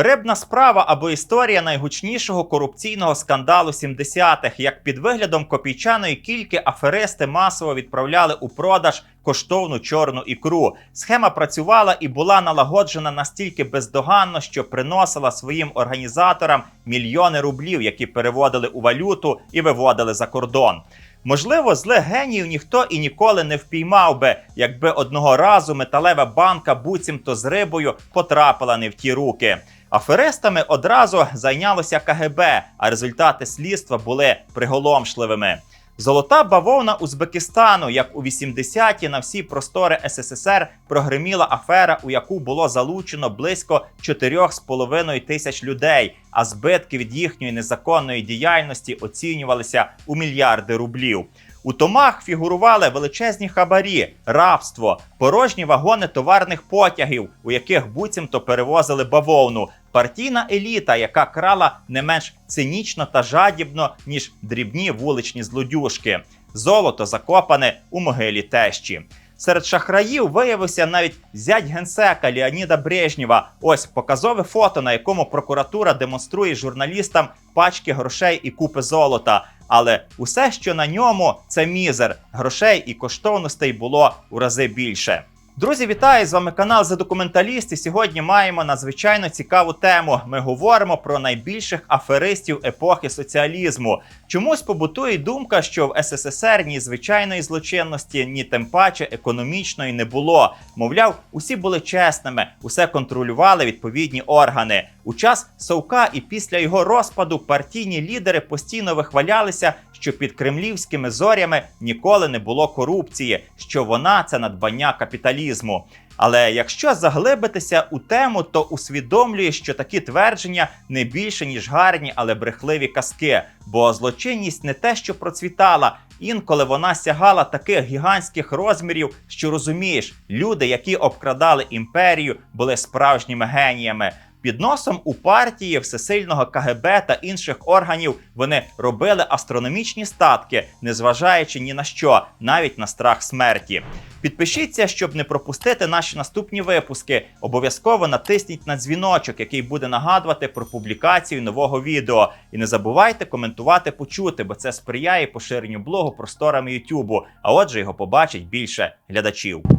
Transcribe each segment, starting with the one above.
Рибна справа або історія найгучнішого корупційного скандалу 70-х, як під виглядом копійчаної кільки аферисти масово відправляли у продаж коштовну чорну ікру. Схема працювала і була налагоджена настільки бездоганно, що приносила своїм організаторам мільйони рублів, які переводили у валюту і виводили за кордон. Можливо, злих геніїв ніхто і ніколи не впіймав би, якби одного разу металева банка буцімто з рибою потрапила не в ті руки. Аферистами одразу зайнялося КГБ, а результати слідства були приголомшливими. Золота бавовна Узбекистану, як у 80-ті на всі простори СССР прогреміла афера, у яку було залучено близько 4,5 тисяч людей, а збитки від їхньої незаконної діяльності оцінювалися у мільярди рублів. У томах фігурували величезні хабарі, рабство, порожні вагони товарних потягів, у яких буцімто перевозили бавовну, партійна еліта, яка крала не менш цинічно та жадібно, ніж дрібні вуличні злодюшки, золото закопане у могилі тещі. Серед шахраїв виявився навіть зять генсека Леоніда Брежнєва. Ось показове фото, на якому прокуратура демонструє журналістам пачки грошей і купи золота. Але усе, що на ньому, це мізер. Грошей і коштовностей було у рази більше. Друзі, вітаю! З вами канал «За документаліст» і Сьогодні маємо надзвичайно цікаву тему. Ми говоримо про найбільших аферистів епохи соціалізму. Чомусь побутує думка, що в СССР ні звичайної злочинності, ні тим паче економічної не було. Мовляв, усі були чесними, усе контролювали відповідні органи. У час Совка і після його розпаду партійні лідери постійно вихвалялися, що під кремлівськими зорями ніколи не було корупції, що вона це надбання капіталізму. Але якщо заглибитися у тему, то усвідомлює, що такі твердження не більше ніж гарні, але брехливі казки. Бо злочинність не те, що процвітала. Інколи вона сягала таких гігантських розмірів, що розумієш, люди, які обкрадали імперію, були справжніми геніями. Під носом у партії всесильного КГБ та інших органів вони робили астрономічні статки, незважаючи ні на що, навіть на страх смерті. Підпишіться, щоб не пропустити наші наступні випуски. Обов'язково натисніть на дзвіночок, який буде нагадувати про публікацію нового відео. І не забувайте коментувати, почути, бо це сприяє поширенню блогу просторами Ютубу. А отже, його побачить більше глядачів.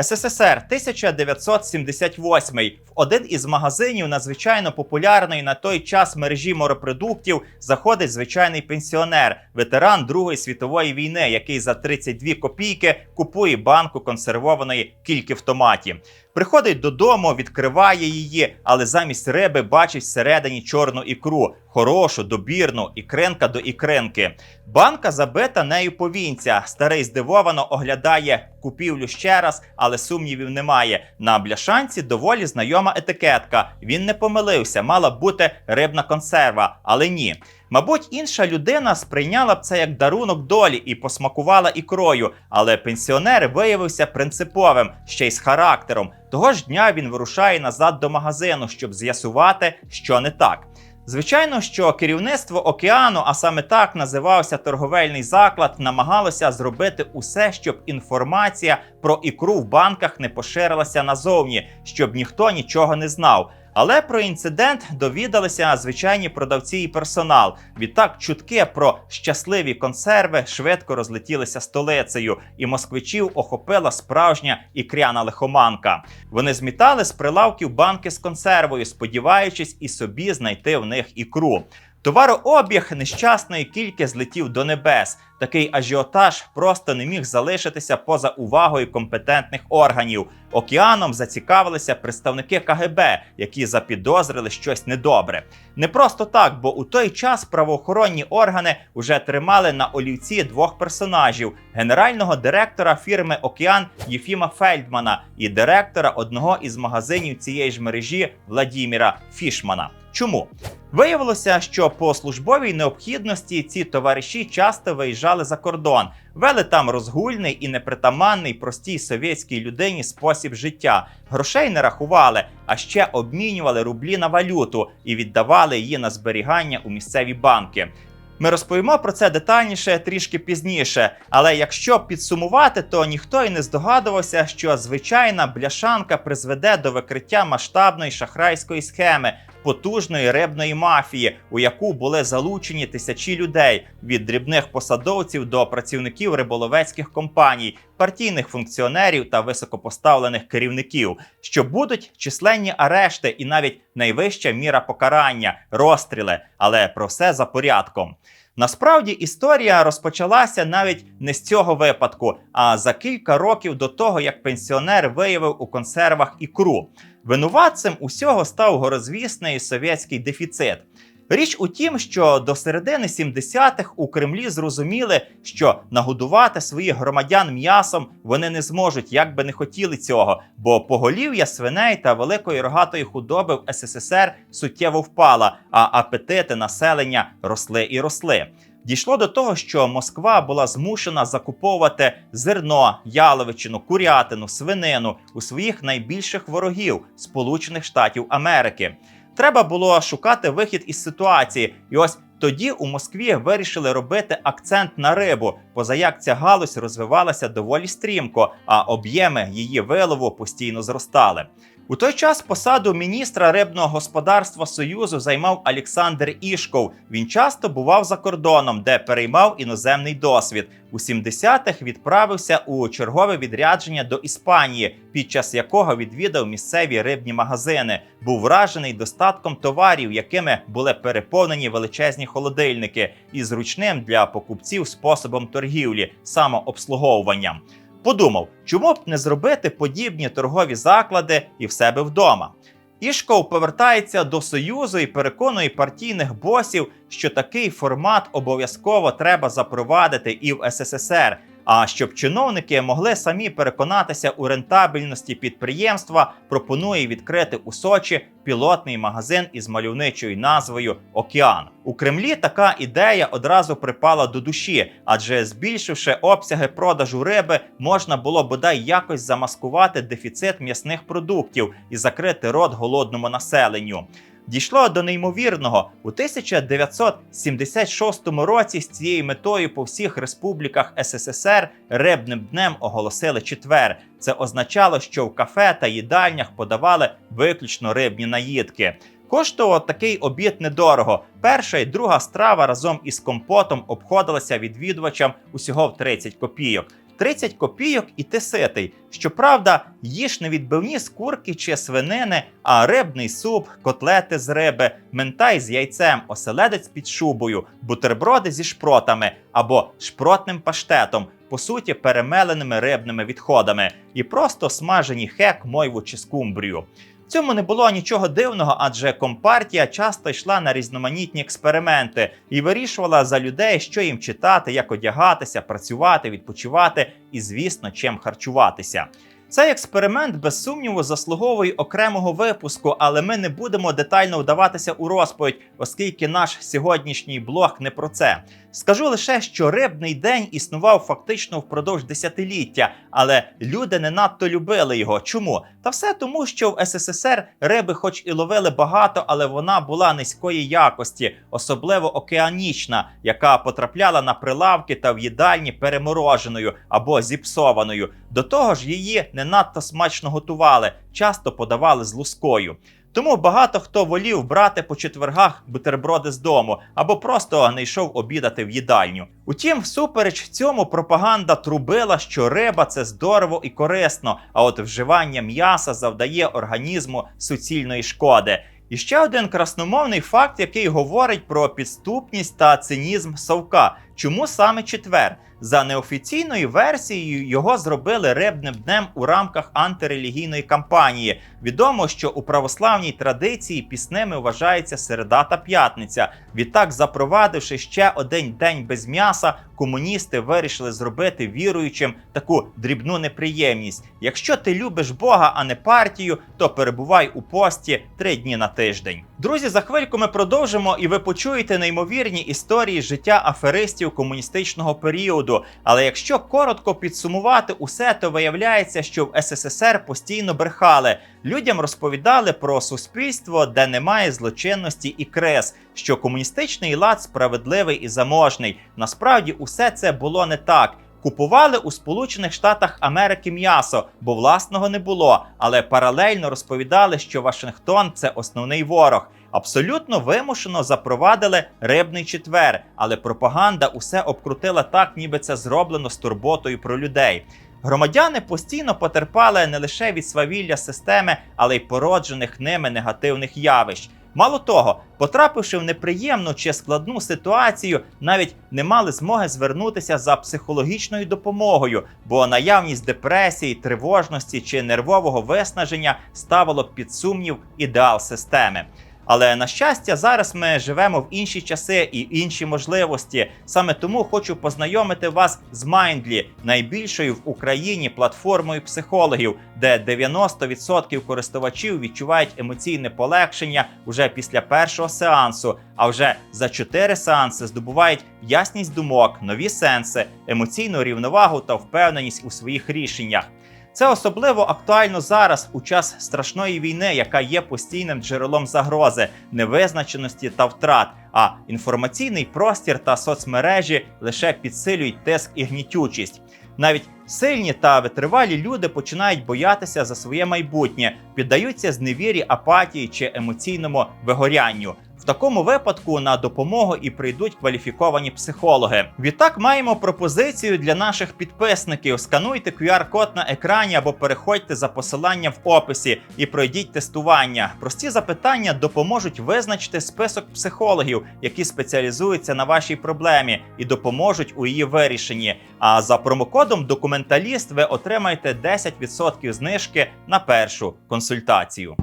СССР 1978 в один із магазинів надзвичайно популярної на той час мережі морепродуктів заходить звичайний пенсіонер, ветеран Другої світової війни, який за 32 копійки купує банку консервованої кільки в томаті. Приходить додому, відкриває її, але замість риби бачить всередині чорну ікру, хорошу, добірну, ікринка до ікринки. Банка забита нею повінця. Старий здивовано оглядає купівлю ще раз, але сумнівів немає. На бляшанці доволі знайома етикетка. Він не помилився, мала бути рибна консерва, але ні. Мабуть, інша людина сприйняла б це як дарунок долі і посмакувала ікрою, але пенсіонер виявився принциповим, ще й з характером. Того ж дня він вирушає назад до магазину, щоб з'ясувати, що не так. Звичайно, що керівництво океану, а саме так називався торговельний заклад, намагалося зробити усе, щоб інформація про ікру в банках не поширилася назовні, щоб ніхто нічого не знав. Але про інцидент довідалися звичайні продавці і персонал. Відтак чутки про щасливі консерви швидко розлетілися столицею, і москвичів охопила справжня ікряна лихоманка. Вони змітали з прилавків банки з консервою, сподіваючись і собі знайти в них ікру. Товарообіг нещасної кільки злетів до небес. Такий ажіотаж просто не міг залишитися поза увагою компетентних органів. Океаном зацікавилися представники КГБ, які запідозрили щось недобре. Не просто так, бо у той час правоохоронні органи вже тримали на олівці двох персонажів: генерального директора фірми Океан Єфіма Фельдмана і директора одного із магазинів цієї ж мережі Владіміра Фішмана. Чому? Виявилося, що по службовій необхідності ці товариші часто виїжджали за кордон, вели там розгульний і непритаманний простій совєтській людині спосіб життя. Грошей не рахували, а ще обмінювали рублі на валюту і віддавали її на зберігання у місцеві банки. Ми розповімо про це детальніше трішки пізніше. Але якщо підсумувати, то ніхто і не здогадувався, що звичайна бляшанка призведе до викриття масштабної шахрайської схеми. Потужної рибної мафії, у яку були залучені тисячі людей від дрібних посадовців до працівників риболовецьких компаній, партійних функціонерів та високопоставлених керівників, що будуть численні арешти і навіть найвища міра покарання розстріли, але про все за порядком. Насправді історія розпочалася навіть не з цього випадку, а за кілька років до того, як пенсіонер виявив у консервах ікру. Винуватцем усього став горозвісний совєтський дефіцит. Річ у тім, що до середини 70-х у Кремлі зрозуміли, що нагодувати своїх громадян м'ясом вони не зможуть, як би не хотіли цього, бо поголів'я свиней та великої рогатої худоби в СССР суттєво впала, а апетити населення росли і росли. Дійшло до того, що Москва була змушена закуповувати зерно, яловичину, курятину, свинину у своїх найбільших ворогів Сполучених Штатів Америки. Треба було шукати вихід із ситуації, і ось тоді у Москві вирішили робити акцент на рибу, поза як ця галузь розвивалася доволі стрімко, а об'єми її вилову постійно зростали. У той час посаду міністра рибного господарства Союзу займав Олександр Ішков. Він часто бував за кордоном, де переймав іноземний досвід. У 70-х відправився у чергове відрядження до Іспанії, під час якого відвідав місцеві рибні магазини. Був вражений достатком товарів, якими були переповнені величезні холодильники, і зручним для покупців способом торгівлі, самообслуговуванням. Подумав, чому б не зробити подібні торгові заклади і в себе вдома. Ішков повертається до Союзу і переконує партійних босів, що такий формат обов'язково треба запровадити і в СССР. А щоб чиновники могли самі переконатися у рентабельності підприємства, пропонує відкрити у Сочі пілотний магазин із мальовничою назвою Океан. У Кремлі така ідея одразу припала до душі, адже збільшивши обсяги продажу риби, можна було бодай якось замаскувати дефіцит м'ясних продуктів і закрити рот голодному населенню. Дійшло до неймовірного у 1976 році. З цією метою по всіх республіках СССР рибним днем оголосили четвер. Це означало, що в кафе та їдальнях подавали виключно рибні наїдки. Коштував такий обід недорого. Перша і друга страва разом із компотом обходилася відвідувачам усього в 30 копійок. 30 копійок і ти ситий. Щоправда, їж не відбивні з курки чи свинини, а рибний суп, котлети з риби, ментай з яйцем, оселедець під шубою, бутерброди зі шпротами або шпротним паштетом, по суті, перемеленими рибними відходами, і просто смажені хек, мойву чи скумбрію. Цьому не було нічого дивного, адже компартія часто йшла на різноманітні експерименти і вирішувала за людей, що їм читати, як одягатися, працювати, відпочивати і, звісно, чим харчуватися. Цей експеримент без сумніву заслуговує окремого випуску, але ми не будемо детально вдаватися у розповідь, оскільки наш сьогоднішній блог не про це. Скажу лише, що рибний день існував фактично впродовж десятиліття, але люди не надто любили його. Чому? Та все тому, що в СССР риби, хоч і ловили багато, але вона була низької якості, особливо океанічна, яка потрапляла на прилавки та в їдальні перемороженою або зіпсованою. До того ж, її не надто смачно готували, часто подавали з лускою. Тому багато хто волів брати по четвергах бутерброди з дому або просто не йшов обідати в їдальню. Утім, всупереч цьому пропаганда трубила, що риба це здорово і корисно, а от вживання м'яса завдає організму суцільної шкоди. І ще один красномовний факт, який говорить про підступність та цинізм совка. Чому саме четвер? За неофіційною версією його зробили рибним днем у рамках антирелігійної кампанії. Відомо, що у православній традиції пісними вважається середа та п'ятниця. Відтак, запровадивши ще один день без м'яса, комуністи вирішили зробити віруючим таку дрібну неприємність. Якщо ти любиш Бога, а не партію, то перебувай у пості три дні на тиждень. Друзі, за хвильку ми продовжимо, і ви почуєте неймовірні історії життя аферистів комуністичного періоду. Але якщо коротко підсумувати усе, то виявляється, що в СССР постійно брехали. Людям розповідали про суспільство, де немає злочинності і крес, що комуністичний лад справедливий і заможний. Насправді, усе це було не так. Купували у Сполучених Штатах Америки м'ясо, бо власного не було, але паралельно розповідали, що Вашингтон це основний ворог. Абсолютно вимушено запровадили рибний четвер, але пропаганда усе обкрутила так, ніби це зроблено з турботою про людей. Громадяни постійно потерпали не лише від свавілля системи, але й породжених ними негативних явищ. Мало того, потрапивши в неприємну чи складну ситуацію, навіть не мали змоги звернутися за психологічною допомогою, бо наявність депресії, тривожності чи нервового виснаження ставило під сумнів ідеал системи. Але на щастя, зараз ми живемо в інші часи і інші можливості. Саме тому хочу познайомити вас з Mindly, найбільшою в Україні платформою психологів, де 90% користувачів відчувають емоційне полегшення уже після першого сеансу. А вже за 4 сеанси здобувають ясність думок, нові сенси, емоційну рівновагу та впевненість у своїх рішеннях. Це особливо актуально зараз, у час страшної війни, яка є постійним джерелом загрози, невизначеності та втрат. А інформаційний простір та соцмережі лише підсилюють тиск і гнітючість. Навіть сильні та витривалі люди починають боятися за своє майбутнє, піддаються зневірі, апатії чи емоційному вигорянню. В такому випадку на допомогу і прийдуть кваліфіковані психологи. Відтак маємо пропозицію для наших підписників: скануйте QR-код на екрані або переходьте за посиланням в описі і пройдіть тестування. Прості запитання допоможуть визначити список психологів, які спеціалізуються на вашій проблемі, і допоможуть у її вирішенні. А за промокодом документаліст ви отримаєте 10% знижки на першу консультацію.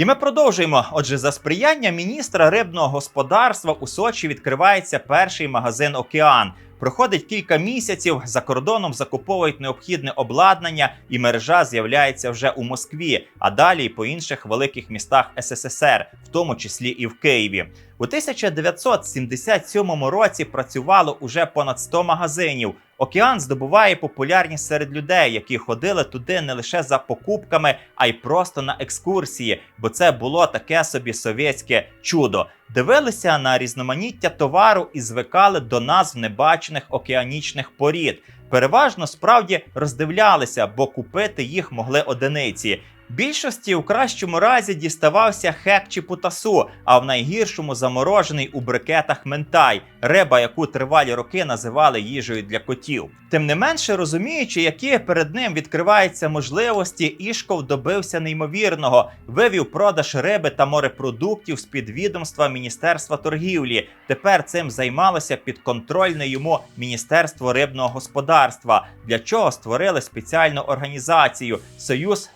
І ми продовжуємо. Отже, за сприяння міністра рибного господарства у Сочі відкривається перший магазин Океан. Проходить кілька місяців, за кордоном закуповують необхідне обладнання, і мережа з'являється вже у Москві, а далі й по інших великих містах СССР, в тому числі і в Києві. У 1977 році працювало уже понад 100 магазинів. Океан здобуває популярність серед людей, які ходили туди не лише за покупками, а й просто на екскурсії, бо це було таке собі совєтське чудо. Дивилися на різноманіття товару і звикали до назв небачених океанічних порід. Переважно справді роздивлялися, бо купити їх могли одиниці. Більшості у кращому разі діставався хек чи путасу, а в найгіршому заморожений у брикетах ментай, риба, яку тривалі роки називали їжею для котів. Тим не менше, розуміючи, які перед ним відкриваються можливості, Ішков добився неймовірного, вивів продаж риби та морепродуктів з під відомства Міністерства торгівлі. Тепер цим займалося підконтрольне йому Міністерство рибного господарства, для чого створили спеціальну організацію Союз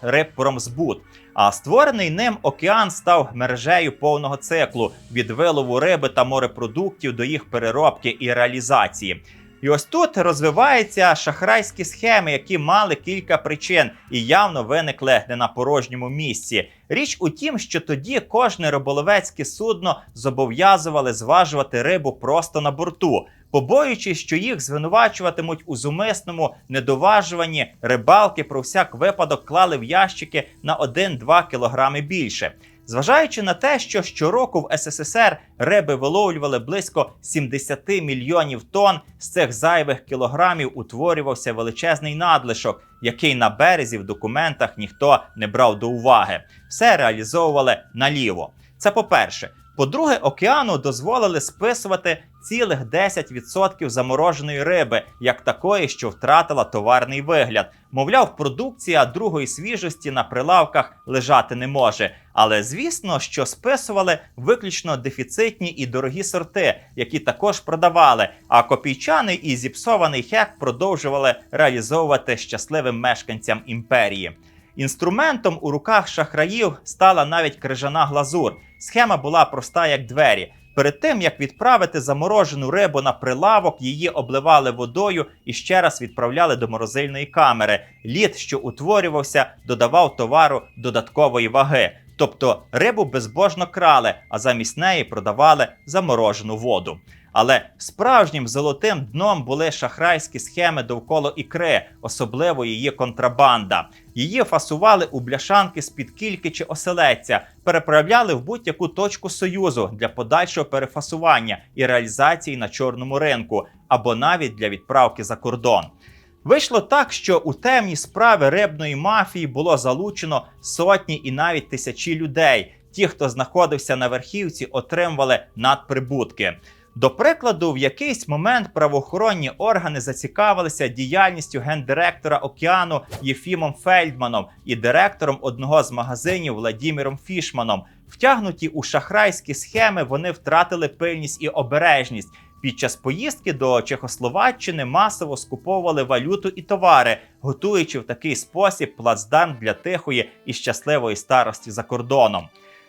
Рибпромзбут. А створений ним океан став мережею повного циклу від вилову риби та морепродуктів до їх переробки і реалізації. І ось тут розвиваються шахрайські схеми, які мали кілька причин і явно виникли не на порожньому місці. Річ у тім, що тоді кожне риболовецьке судно зобов'язували зважувати рибу просто на борту. Побоюючись, що їх звинувачуватимуть у зумисному недоважуванні, рибалки про всяк випадок клали в ящики на 1-2 кілограми більше. Зважаючи на те, що щороку в СССР риби виловлювали близько 70 мільйонів тонн, з цих зайвих кілограмів утворювався величезний надлишок, який на березі в документах ніхто не брав до уваги. Все реалізовували наліво. Це по-перше. По-друге, океану дозволили списувати цілих 10% замороженої риби, як такої, що втратила товарний вигляд. Мовляв, продукція другої свіжості на прилавках лежати не може. Але звісно, що списували виключно дефіцитні і дорогі сорти, які також продавали. А копійчаний і зіпсований хек продовжували реалізовувати щасливим мешканцям імперії. Інструментом у руках шахраїв стала навіть крижана глазур. Схема була проста як двері. Перед тим як відправити заморожену рибу на прилавок, її обливали водою і ще раз відправляли до морозильної камери. Лід, що утворювався, додавав товару додаткової ваги. Тобто рибу безбожно крали, а замість неї продавали заморожену воду. Але справжнім золотим дном були шахрайські схеми довкола ікри, особливо її контрабанда. Її фасували у бляшанки з-під кільки чи оселедця, переправляли в будь-яку точку союзу для подальшого перефасування і реалізації на чорному ринку, або навіть для відправки за кордон. Вийшло так, що у темні справи рибної мафії було залучено сотні і навіть тисячі людей. Ті, хто знаходився на верхівці, отримували надприбутки. До прикладу, в якийсь момент правоохоронні органи зацікавилися діяльністю гендиректора океану Єфімом Фельдманом і директором одного з магазинів Владіміром Фішманом. Втягнуті у шахрайські схеми, вони втратили пильність і обережність. Під час поїздки до Чехословаччини масово скуповували валюту і товари, готуючи в такий спосіб плацдарм для тихої і щасливої старості за кордоном.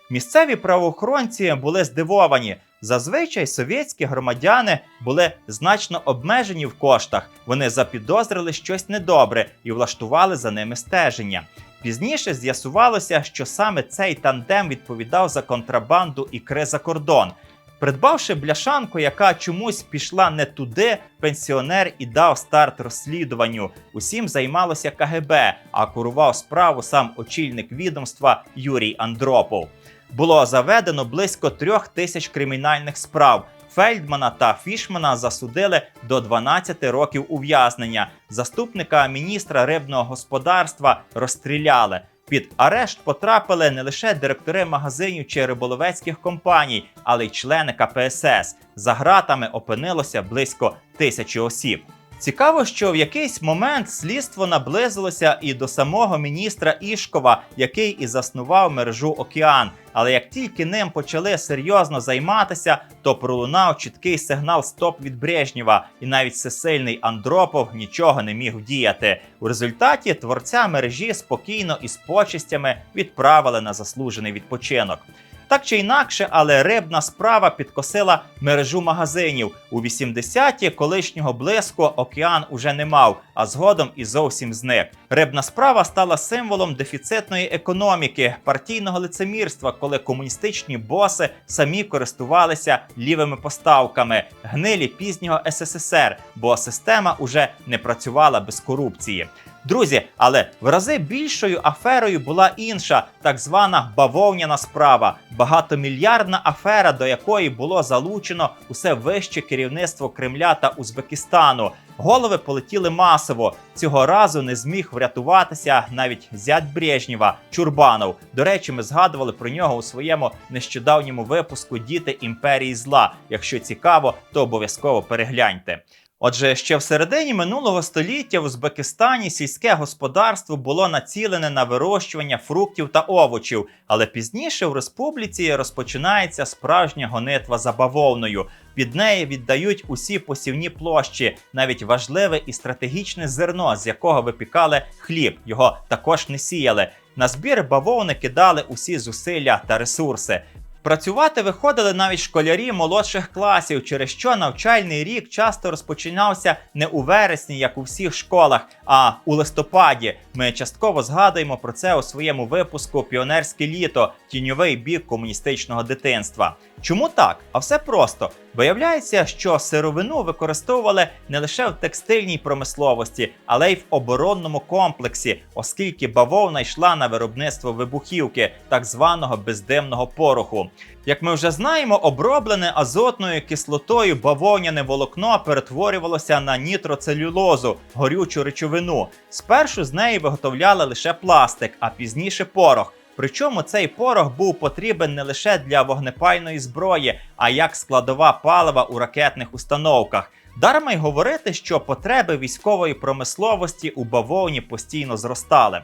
Місцеві правоохоронці були здивовані. Зазвичай совєтські громадяни були значно обмежені в коштах. Вони запідозрили щось недобре і влаштували за ними стеження. Пізніше з'ясувалося, що саме цей тандем відповідав за контрабанду ікри за кордон. Придбавши бляшанку, яка чомусь пішла не туди, пенсіонер і дав старт розслідуванню. Усім займалося КГБ, а курував справу сам очільник відомства Юрій Андропов. Було заведено близько трьох тисяч кримінальних справ. Фельдмана та Фішмана засудили до 12 років ув'язнення. Заступника міністра рибного господарства розстріляли. Під арешт потрапили не лише директори магазинів чи риболовецьких компаній, але й члени КПСС. За ґратами опинилося близько тисячі осіб. Цікаво, що в якийсь момент слідство наблизилося і до самого міністра Ішкова, який і заснував мережу Океан. Але як тільки ним почали серйозно займатися, то пролунав чіткий сигнал стоп від Брежнєва, і навіть всесильний Андропов нічого не міг вдіяти. У результаті творця мережі спокійно і з почистями відправили на заслужений відпочинок. Так чи інакше, але рибна справа підкосила мережу магазинів. У 80-ті колишнього блиску океан уже не мав, а згодом і зовсім зник. Рибна справа стала символом дефіцитної економіки, партійного лицемірства, коли комуністичні боси самі користувалися лівими поставками, гнилі пізнього СССР, бо система уже не працювала без корупції. Друзі, але в рази більшою аферою була інша, так звана бавовняна справа, багатомільярдна афера, до якої було залучено усе вище керівництво Кремля та Узбекистану. Голови полетіли масово. Цього разу не зміг врятуватися навіть зять Брежнєва Чурбанов. До речі, ми згадували про нього у своєму нещодавньому випуску Діти імперії зла. Якщо цікаво, то обов'язково перегляньте. Отже, ще в середині минулого століття в Узбекистані сільське господарство було націлене на вирощування фруктів та овочів, але пізніше в республіці розпочинається справжня гонитва за бавовною. Під неї віддають усі посівні площі, навіть важливе і стратегічне зерно, з якого випікали хліб. Його також не сіяли. На збір бавовни кидали усі зусилля та ресурси. Працювати виходили навіть школярі молодших класів, через що навчальний рік часто розпочинався не у вересні, як у всіх школах, а у листопаді. Ми частково згадуємо про це у своєму випуску Піонерське літо тіньовий бік комуністичного дитинства. Чому так? А все просто. Виявляється, що сировину використовували не лише в текстильній промисловості, але й в оборонному комплексі, оскільки бавовна йшла на виробництво вибухівки, так званого бездимного пороху. Як ми вже знаємо, оброблене азотною кислотою бавовняне волокно перетворювалося на нітроцелюлозу, горючу речовину. Спершу з неї виготовляли лише пластик, а пізніше порох. Причому цей порох був потрібен не лише для вогнепальної зброї, а як складова палива у ракетних установках. Дарма й говорити, що потреби військової промисловості у бавовні постійно зростали.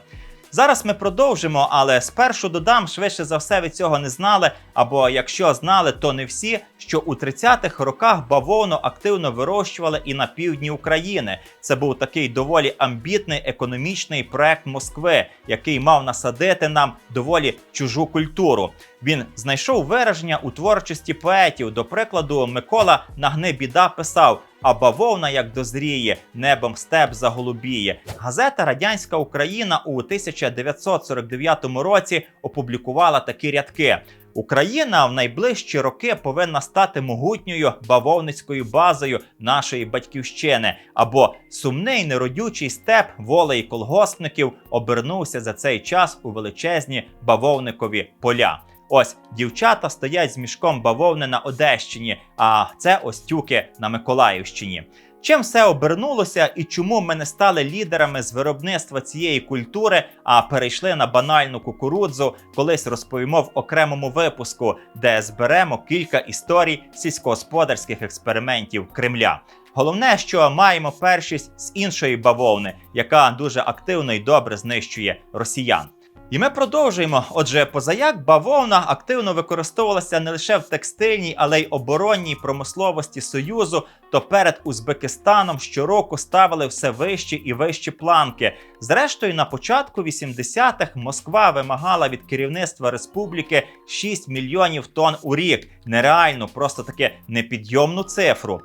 Зараз ми продовжимо, але спершу додам, швидше за все, ви цього не знали. Або якщо знали, то не всі, що у 30-х роках бавовну активно вирощували і на півдні України. Це був такий доволі амбітний економічний проект Москви, який мав насадити нам доволі чужу культуру. Він знайшов вираження у творчості поетів. До прикладу, Микола Нагнебіда писав: а бавовна як дозріє, небом степ заголубіє. Газета Радянська Україна у 1949 році опублікувала такі рядки. Україна в найближчі роки повинна стати могутньою бавовницькою базою нашої батьківщини. Або сумний неродючий степ волеї колгоспників обернувся за цей час у величезні бавовникові поля. Ось дівчата стоять з мішком бавовни на Одещині, а це ось тюки на Миколаївщині. Чим все обернулося і чому ми не стали лідерами з виробництва цієї культури, а перейшли на банальну кукурудзу, колись розповімо в окремому випуску, де зберемо кілька історій сільськогосподарських експериментів Кремля. Головне, що маємо першість з іншої бавовни, яка дуже активно і добре знищує росіян. І ми продовжуємо. Отже, позаяк бавовна активно використовувалася не лише в текстильній, але й оборонній промисловості Союзу. То перед Узбекистаном щороку ставили все вищі і вищі планки. Зрештою, на початку 80-х Москва вимагала від керівництва республіки 6 мільйонів тонн у рік. Нереальну, просто таки непідйомну цифру.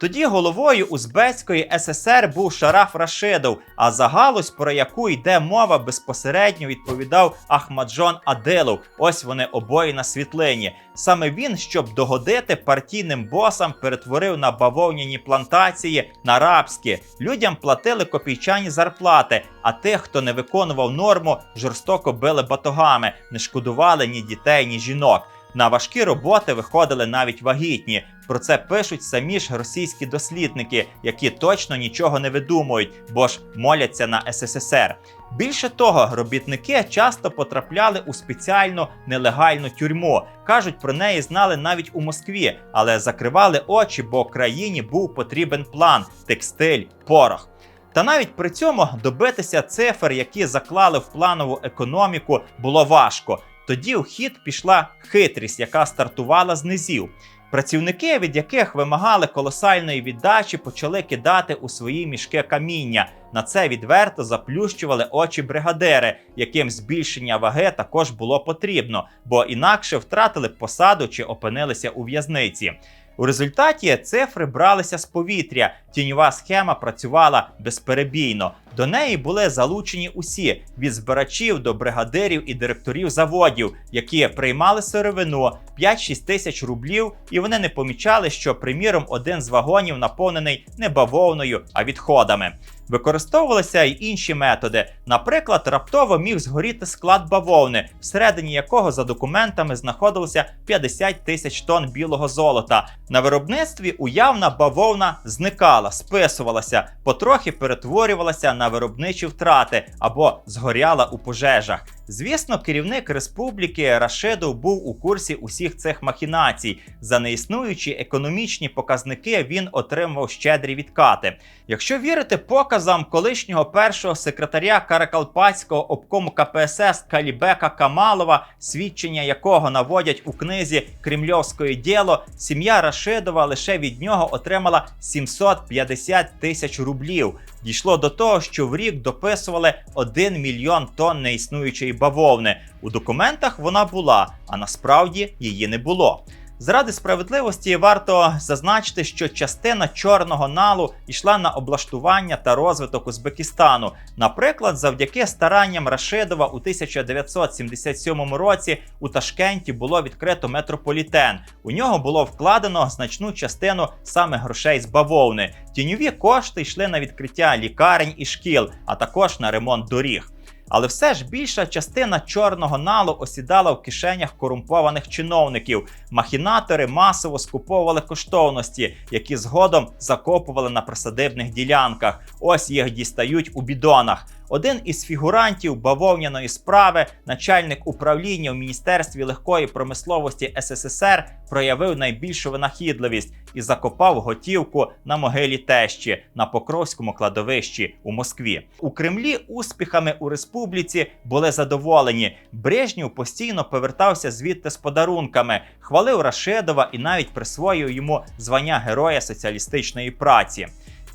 Тоді головою Узбецької ССР був Шараф Рашидов, а за галузь, про яку йде мова, безпосередньо відповідав Ахмаджон Адилов. Ось вони обоє на світлині. Саме він, щоб догодити партійним босам, перетворив на бавовняні плантації на рабські. Людям платили копійчані зарплати, а тих, хто не виконував норму, жорстоко били батогами, не шкодували ні дітей, ні жінок. На важкі роботи виходили навіть вагітні. Про це пишуть самі ж російські дослідники, які точно нічого не видумують, бо ж моляться на СССР. Більше того, робітники часто потрапляли у спеціальну нелегальну тюрму. кажуть, про неї знали навіть у Москві, але закривали очі, бо країні був потрібен план, текстиль, порох. Та навіть при цьому добитися цифр, які заклали в планову економіку, було важко. Тоді в хід пішла хитрість, яка стартувала з низів. Працівники, від яких вимагали колосальної віддачі, почали кидати у свої мішки каміння. На це відверто заплющували очі бригадири, яким збільшення ваги також було потрібно, бо інакше втратили б посаду чи опинилися у в'язниці. У результаті цифри бралися з повітря. Тіньова схема працювала безперебійно. До неї були залучені усі від збирачів до бригадирів і директорів заводів, які приймали сировину 5-6 тисяч рублів, і вони не помічали, що, приміром, один з вагонів наповнений не бавовною, а відходами. Використовувалися й інші методи. Наприклад, раптово міг згоріти склад бавовни, всередині якого за документами знаходилося 50 тисяч тонн білого золота. На виробництві уявна бавовна зникала, списувалася, потрохи перетворювалася на виробничі втрати або згоряла у пожежах. Звісно, керівник республіки Рашидов був у курсі усіх цих махінацій. За неіснуючі економічні показники він отримав щедрі відкати. Якщо вірити показам колишнього першого секретаря Каракалпатського обкому КПСС Калібека Камалова, свідчення якого наводять у книзі Кремльовської діло, сім'я Рашидова лише від нього отримала 750 тисяч рублів. Дійшло до того, що в рік дописували 1 мільйон тонн неіснуючої бавовни. У документах вона була, а насправді її не було. Заради справедливості варто зазначити, що частина чорного налу йшла на облаштування та розвиток Узбекистану. Наприклад, завдяки старанням Рашидова у 1977 році у Ташкенті було відкрито метрополітен. У нього було вкладено значну частину саме грошей з бавовни. Тіньові кошти йшли на відкриття лікарень і шкіл, а також на ремонт доріг. Але все ж більша частина чорного налу осідала в кишенях корумпованих чиновників. Махінатори масово скуповували коштовності, які згодом закопували на присадибних ділянках. Ось їх дістають у бідонах. Один із фігурантів бавовняної справи, начальник управління в Міністерстві легкої промисловості СССР, проявив найбільшу винахідливість і закопав готівку на могилі тещі на Покровському кладовищі у Москві. У Кремлі успіхами у республіці були задоволені. Брежнєв постійно повертався звідти з подарунками, хвалив Рашидова і навіть присвоїв йому звання Героя соціалістичної праці.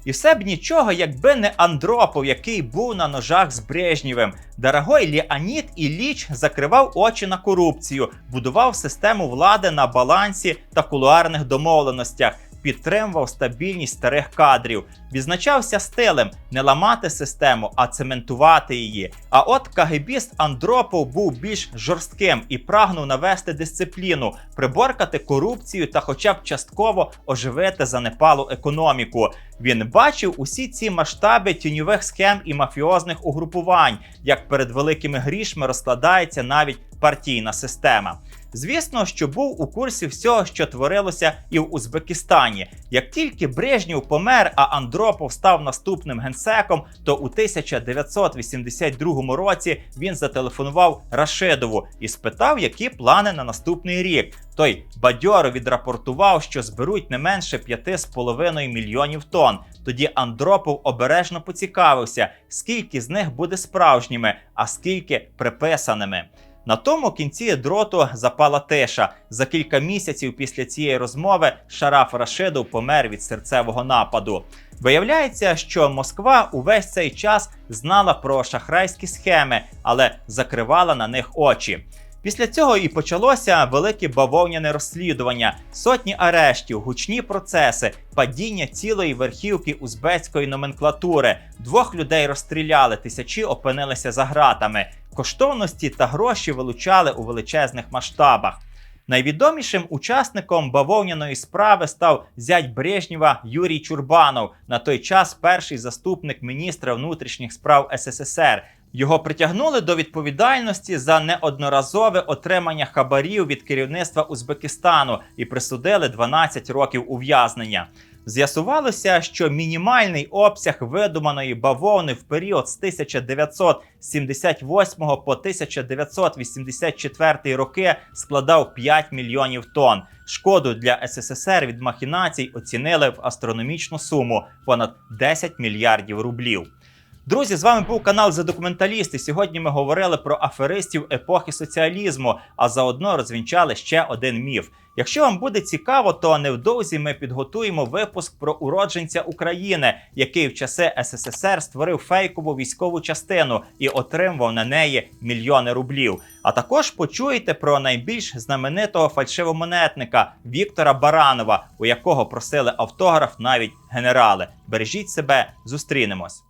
І все б нічого, якби не Андропов, який був на ножах з Брежнєвим. Дорогой Леонід Ілліч закривав очі на корупцію, будував систему влади на балансі та кулуарних домовленостях, підтримував стабільність старих кадрів, відзначався стилем не ламати систему, а цементувати її. А от кагебіст Андропов був більш жорстким і прагнув навести дисципліну, приборкати корупцію та, хоча б частково оживити занепалу економіку. Він бачив усі ці масштаби тіньових схем і мафіозних угрупувань, як перед великими грішми розкладається навіть партійна система. Звісно, що був у курсі всього, що творилося і в Узбекистані. Як тільки Брежнєв помер, а Андропов став наступним генсеком, то у 1982 році він зателефонував Рашидову і спитав, які плани на наступний рік. Той бадьоро відрапортував, що зберуть не менше 5,5 мільйонів тонн. Тоді Андропов обережно поцікавився, скільки з них буде справжніми, а скільки приписаними. На тому кінці дроту запала тиша. За кілька місяців після цієї розмови Шараф Рашидов помер від серцевого нападу. Виявляється, що Москва увесь цей час знала про шахрайські схеми, але закривала на них очі. Після цього і почалося велике бавовняне розслідування, сотні арештів, гучні процеси, падіння цілої верхівки узбецької номенклатури. Двох людей розстріляли, тисячі опинилися за ґратами. Коштовності та гроші вилучали у величезних масштабах. Найвідомішим учасником бавовняної справи став зять Брежнєва Юрій Чурбанов, на той час перший заступник міністра внутрішніх справ СССР. Його притягнули до відповідальності за неодноразове отримання хабарів від керівництва Узбекистану і присудили 12 років ув'язнення. З'ясувалося, що мінімальний обсяг видуманої бавовни в період з 1978 по 1984 роки складав 5 мільйонів тонн. Шкоду для СССР від махінацій оцінили в астрономічну суму понад 10 мільярдів рублів. Друзі, з вами був канал за документалісти. Сьогодні ми говорили про аферистів епохи соціалізму, а заодно розвінчали ще один міф. Якщо вам буде цікаво, то невдовзі ми підготуємо випуск про уродженця України, який в часи СССР створив фейкову військову частину і отримував на неї мільйони рублів. А також почуєте про найбільш знаменитого фальшивомонетника Віктора Баранова, у якого просили автограф навіть генерали. Бережіть себе, зустрінемось.